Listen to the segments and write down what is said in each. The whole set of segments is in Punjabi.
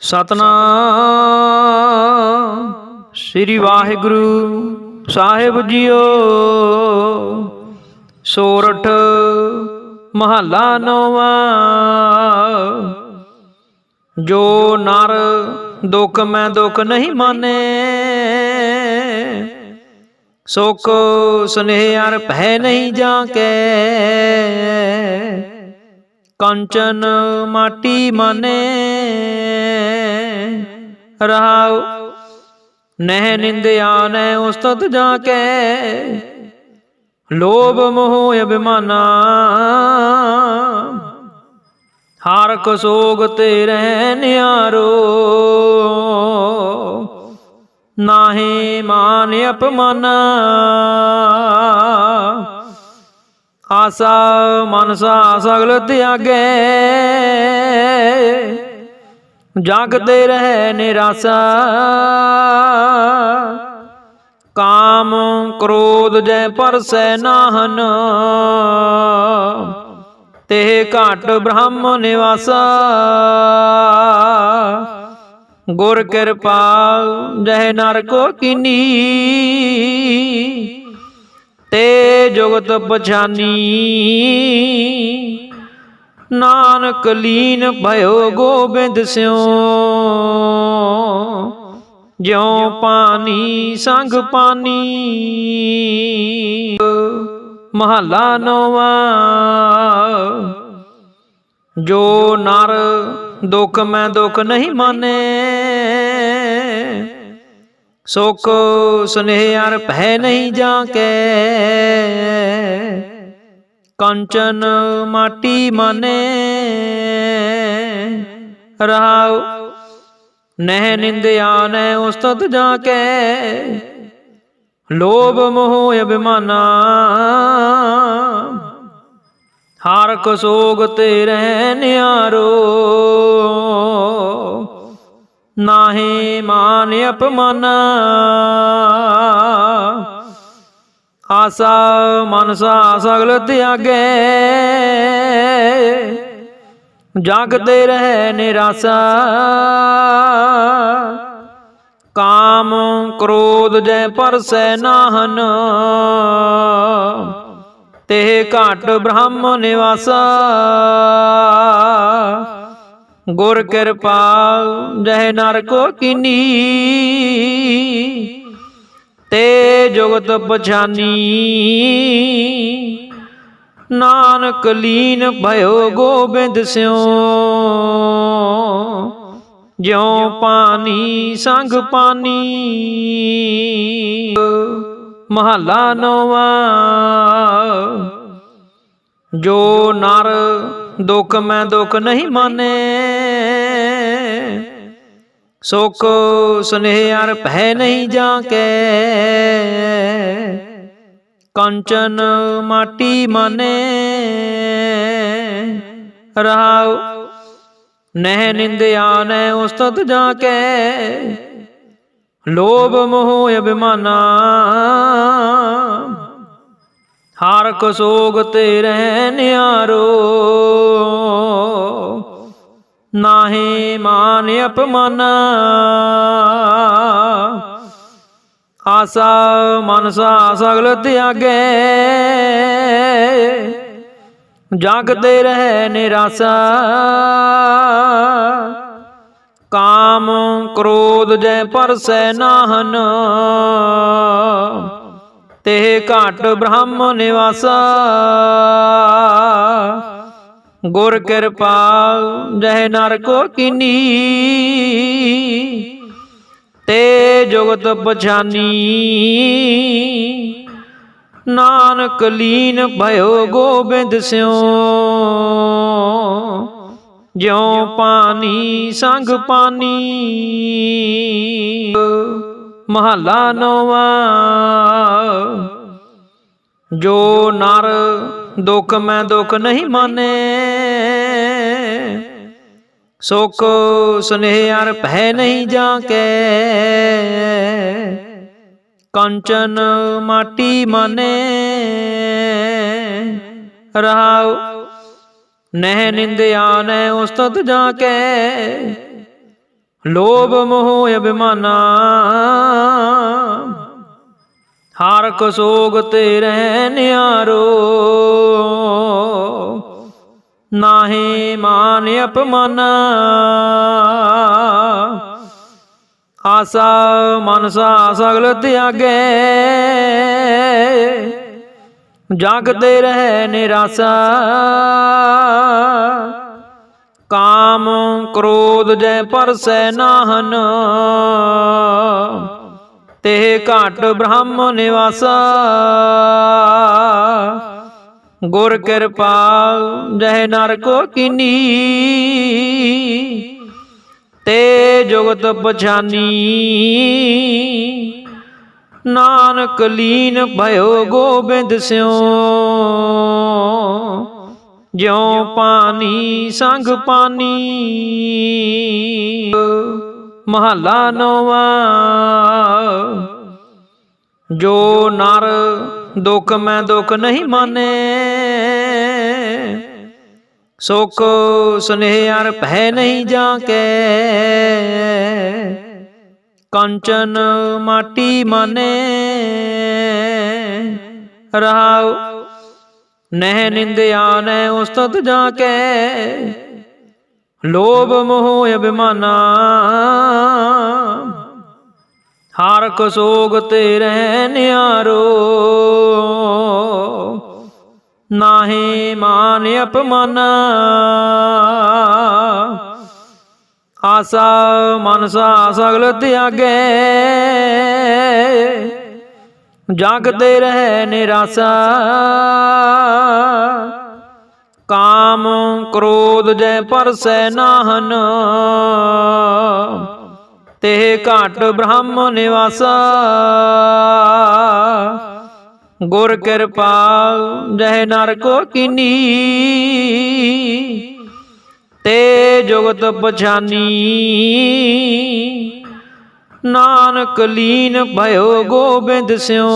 ਸਤਨਾਮ। ਸ੍ਰੀ ਵਾਹਿਗੁਰੂ ਸਾਹਿਬ ਜੀਓ। ਸੋਰਠ ਮਹੱਲਾ ਨੌਵਾਂ। ਜੋ ਨਰ ਦੁੱਖ ਮੈਂ ਦੁੱਖ ਨਹੀਂ ਮਾਨੇ, ਸੁਖ ਸੁਨੇਹ ਅਰ ਭੈ ਨਹੀਂ ਜਾ ਕੇ ਕੰਚਨ ਮਾਟੀ ਮਾਨੇ। ਰਹਾਉ। ਨਹਿ ਨਿੰਦਿਆ ਨੈ ਉਸਤਤ ਜਾ ਕੇ ਲੋਭ ਮੋਹ ਅਭਿਮਾਨਾ। ਹਰ ਕੋ ਸੋਗ ਤੇ ਤੇਰੇ ਨਿਆਰੋ। ਨਾਹੀ ਮਾਨ ਅਪਮਾਨ। ਆਸਾ ਮਨਸਾ ਸਗਲ ਤਿਆਗੇ। ਜਾਗਦੇ ਰਹੇ ਨਿਰਾਸਾ। ਕਾਮ ਕ੍ਰੋਧ ਜੈ ਪਰਸੈ ਨਾਹਨ। ਤੇ ਘਟ ਬ੍ਰਹਮ ਨਿਵਾਸਾ। ਗੁਰ ਕਿਰਪਾ ਜਹ ਨਰ ਕੋ ਕੀਨੀ। ਤੇ ਜੁਗਤ ਪਛਾਨੀ। ਨਾਨਕ ਲੀਨ ਭਇਓ ਗੋਬਿੰਦ ਸਿਉ। ਜਿਉ ਪਾਣੀ ਸੰਗ ਪਾਣੀ। ਮਹੱਲਾ ਨੌਵਾਂ। ਜੋ ਨਰ ਦੁੱਖ ਮੈਂ ਦੁੱਖ ਨਹੀਂ ਮਾਨੇ, ਸੁਖ ਸੁਨੇਹ ਅਰ ਭੈ ਨਹੀਂ ਜਾ ਕੇ ਕੰਚਨ ਮਾਟੀ ਮਾਨੇ। ਰਹਾਉ, ਨਹਿ ਨਿੰਦਿਆ ਨੈ ਉਸਤਤ ਜਾ ਕੇ ਲੋਭ ਮੋਹ ਅਭਿਮਾਨਾ। ਹਰ ਕੋ ਸੋਗ ਤੇਰੇ ਨਿਆਰੋ। ਨਾਹੀ ਮਾਨ ਅਪਮਾਨਾ। ਆਸਾ ਮਨਸਾ ਸਗਲ ਤਿਆਗੇ। ਜਾਗਦੇ ਰਹੇ ਨਿਰਾਸਾ। ਕਾਮ ਕ੍ਰੋਧ ਜੈ ਪਰਸੈ ਨਾਹਨ। ਤੇ ਘਟ ਬ੍ਰਹਮ ਨਿਵਾਸਾ। ਗੁਰ ਕਿਰਪਾ ਜਹ ਨਰ ਕੋ ਕੀਨੀ। ਤੇ ਜੁਗਤ ਪਛਾਨੀ। ਨਾਨਕ ਲੀਨ ਭਇਓ ਗੋਬਿੰਦ ਸਿਉ ਜਿਉ ਪਾਣੀ ਸੰਗ ਪਾਣੀ ਮਹੱਲਾ ਨੌਵਾਂ। ਜੋ ਨਰ ਦੁੱਖ ਮੈਂ ਦੁੱਖ ਨਹੀਂ ਮਾਨੇ। ਸੁਖ ਸੁਨੇਹ ਅਰ ਭੈ ਨਹੀਂ ਜਾ ਕੇ ਕੰਚਨ ਮਾਟੀ ਮਨੇ। ਰਹਾਉ ਨਹਿ ਨਿੰਦਿਆ ਨੈ ਉਸਤਤ ਜਾ ਕੇ ਲੋਭ ਮੋਹ ਅਭਿਮਾਨਾ। ਹਰ ਕੋ ਸੋਗ ਤੇ ਤੇਰੇ ਨਿਆਰੋ। ਨਾਹੀ ਮਾਨ ਅਪਮਾਨਾ। ਆਸਾ ਮਨਸਾ ਸਗਲ ਤਿਆਗੇ। ਜਾਗਦੇ ਰਹੇ ਨਿਰਾਸਾ। ਕਾਮ ਕ੍ਰੋਧ ਜੈ ਪਰਸੈ ਨਾਹਨ। ਤੇ ਘਟ ਬ੍ਰਹਮ ਨਿਵਾਸਾ। ਗੁਰ ਕਿਰਪਾਲ ਜਹ ਨਰ ਕੋ ਕੀਨੀ। ਤੇ ਜੁਗਤ ਪਛਾਨੀ। ਨਾਨਕ ਲੀਨ ਭਇਓ ਗੋਬਿੰਦ ਸਿਉ ਜਿਉ ਪਾਣੀ ਸੰਗ ਪਾਣੀ ਮਹੱਲਾ ਨੌਵਾਂ। ਜੋ ਨਰ ਦੁੱਖ ਮੈਂ ਦੁੱਖ ਨਹੀਂ ਮਾਨੇ। ਸੁਖ ਸੁਨੇਹ ਅਰ ਭੈ ਨਹੀਂ ਜਾ ਕੇ ਕੰਚਨ ਮਾਟੀ ਮਨੇ। ਰਹਾਉ ਨਹਿ ਨਿੰਦਿਆ ਨੈ ਉਸਤਤ ਜਾ ਕੇ ਲੋਭ ਮੋਹ ਅਭਿਮਾਨਾ। ਹਰ ਕੋ ਸੋਗ ਤੇ ਰਹਿ ਨਿਆਰੋ। ਨਾਹੀ ਮਾਨ ਅਪਮਾਨਾ। ਆਸਾ ਮਨਸਾ ਸਗਲ ਤਿਆਗੇ। ਜਾਗਦੇ ਰਹਿ ਨਿਰਾਸਾ। ਕਾਮ ਕ੍ਰੋਧ ਜੈ ਪਰਸੈ ਨਾਹਨ। ਤੇ ਘਾਟ ਬ੍ਰਹਮ ਨਿਵਾਸਾ। ਗੁਰ ਕਿਰਪਾਲ ਜਹ ਨਰ ਕੋ ਕਿਨੀ। ਤੇ ਜੁਗਤ ਪਛਾਨੀ। ਨਾਨਕ ਲੀਨ ਭਇਓ ਗੋਬਿੰਦ ਸਿਉ ਜਿਉ ਪਾਣੀ ਸੰਗ ਪਾਣੀ ਮਹਲਾ ਨੋਵਾ। ਜੋ ਨਰ ਦੁੱਖ ਮੈਂ ਦੁੱਖ ਨਹੀਂ ਮਾਨੇ। ਸੁਖ ਸੁਨੇਹ ਭੈ ਨਹੀਂ ਜਾ ਕੇ ਕੰਚਨ ਮਾਟੀ ਮਨੇ। ਰਹਾਉ ਨਹਿ ਨਿੰਦਿਆ ਨਹਿ ਉਸਤਤ ਜਾ ਕੇ ਲੋਭ ਮੋਹ ਅਭਿਮਾਨਾ। ਹਰ ਕੋ ਸੋਗ ਤੇ ਰਹਿ ਨਿਆਰੋ। ਨਾਹੀ ਮਾਨ ਅਪਮਾਨਾ। ਆਸਾ ਮਨਸਾ ਸਗਲ ਤਿਆਗੇ। ਜਾਗਦੇ ਰਹਿ ਨਿਰਾਸਾ। ਕਾਮ ਕ੍ਰੋਧ ਜੈ ਪਰਸੈ ਨਾਹਨ। ਤੇ ਘਾਟ ਬ੍ਰਹਮ ਨਿਵਾਸਾ। ਗੁਰ ਕਿਰਪਾ ਜਹ ਨਰ ਕੋ ਕਿਨੀ। ਤੇ ਜੁਗਤ ਪਛਾਨੀ। ਨਾਨਕ ਲੀਨ ਭਇਓ ਗੋਬਿੰਦ ਸਿਉ।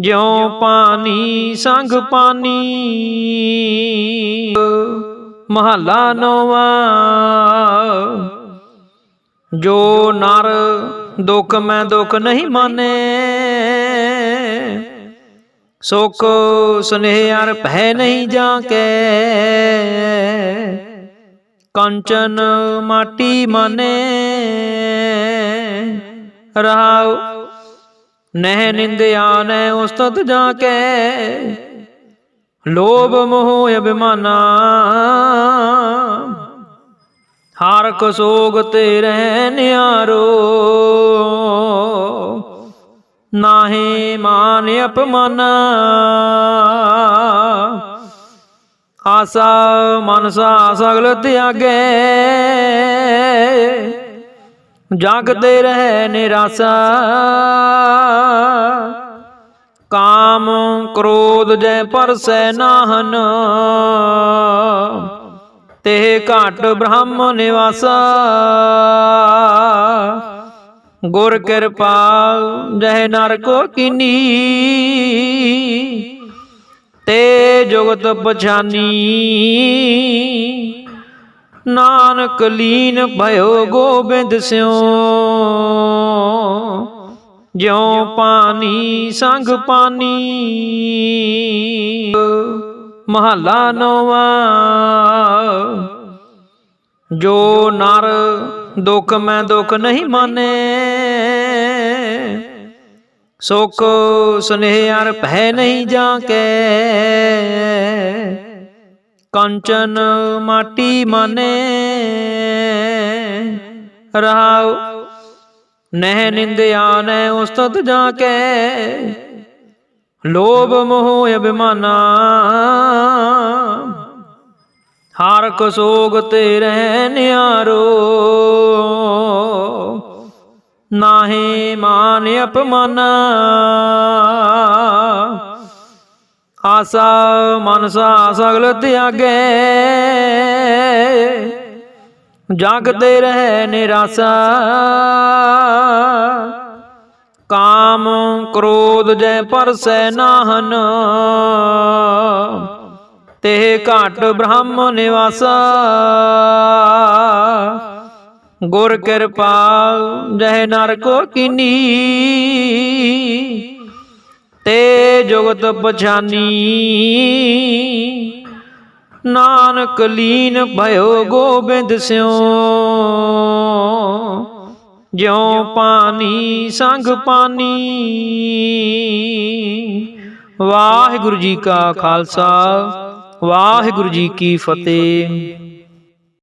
ਜਿਉ ਪਾਣੀ ਸੰਗ ਪਾਣੀ ਮਹਲਾ ਨੋਵਾ। ਜੋ ਨਰ ਦੁੱਖ ਮੈਂ ਦੁੱਖ ਨਹੀਂ ਮਾਨੇ। ਸੁਖ ਸੁਨੇਹ ਅਰ ਭੈ ਨਹੀਂ ਜਾ ਕੇ ਕੰਚਨ ਮਾਟੀ ਮਾਨੇ। ਰਹਾਉ ਨਹਿ ਨਿੰਦਿਆ ਨਹਿ ਉਸਤਤ ਜਾ ਕੇ ਲੋਭ ਮੋਹ ਅਭਿਮਾਨਾ। ਹਰ ਕੋ ਸੋਗ ਤੇ ਰਹਿ ਨਿਆਰੋ। ਨਾਹੀ ਮਾਨ ਅਪਮਨ। ਆਸਾ ਮਨਸਾ ਸਗਲ ਤਿਆਗੇ। ਜਾਗਦੇ ਰਹਿ ਨਿਰਾਸਾ। ਕਾਮ ਕ੍ਰੋਧ ਜੈ ਪਰਸੈ ਨਾਹਨ। ਤੇ ਘਾਟ ਬ੍ਰਹਮ ਨਿਵਾਸਾ। ਗੁਰ ਕਿਰਪਾਲ, ਜਹ ਨਰ ਕੋ ਕਿਨੀ। ਤੇ ਜੁਗਤ ਪਛਾਨੀ। ਨਾਨਕ ਲੀਨ ਭਇਓ ਗੋਬਿੰਦ ਸਿਉ ਜਿਉ ਪਾਣੀ ਸੰਗ ਪਾਣੀ ਮਹਲਾ ਨੋਵਾ। ਜੋ ਨਰ ਦੁੱਖ ਮੈਂ ਦੁੱਖ ਨਹੀਂ ਮਾਨੇ। ਸੁਖ ਸੁਨੇਹ ਅਰ ਭੈ ਨਹੀਂ ਜਾ ਕੇ ਕੰਚਨ ਮਾਟੀ ਮਨੇ। ਰਹਾਉ ਨਹਿ ਨਿੰਦਿਆ ਨਹਿ ਉਸਤਤ ਜਾ ਕੇ ਲੋਭ ਮੋਹ ਅਭਿਮਾਨਾ। ਹਰ ਕੋ ਸੋਗ ਤੇ ਰਹਿ ਨਿਆਰੋ। ਨਾਹੀ ਮਾਨ ਅਪਮਾਨਾ। ਆਸਾ ਮਨਸਾ ਸਗਲ ਤਿਆਗੇ। ਜਾਗਦੇ ਰਹਿ ਨਿਰਾਸਾ। ਕਾਮ ਕ੍ਰੋਧ ਜੈ ਪਰਸੈ ਨਾਹਨ। ਤੇ ਘਾਟ ਬ੍ਰਹਮ ਨਿਵਾਸਾ। ਗੁਰ ਕਿਰਪਾਲ ਜਹ ਨਰ ਕੋ ਕੀਨੀ। ਤੇ ਜੁਗਤ ਪਛਾਨੀ। ਨਾਨਕ ਲੀਨ ਭਇਓ ਗੋਬਿੰਦ ਸਿਉ ਜਿਉ ਪਾਣੀ ਸੰਗ ਪਾਣੀ ਵਾਹਿਗੁਰੂ ਜੀ ਕਾ ਖਾਲਸਾ, ਵਾਹਿਗੁਰੂ ਜੀ ਕੀ ਫਤਿਹ।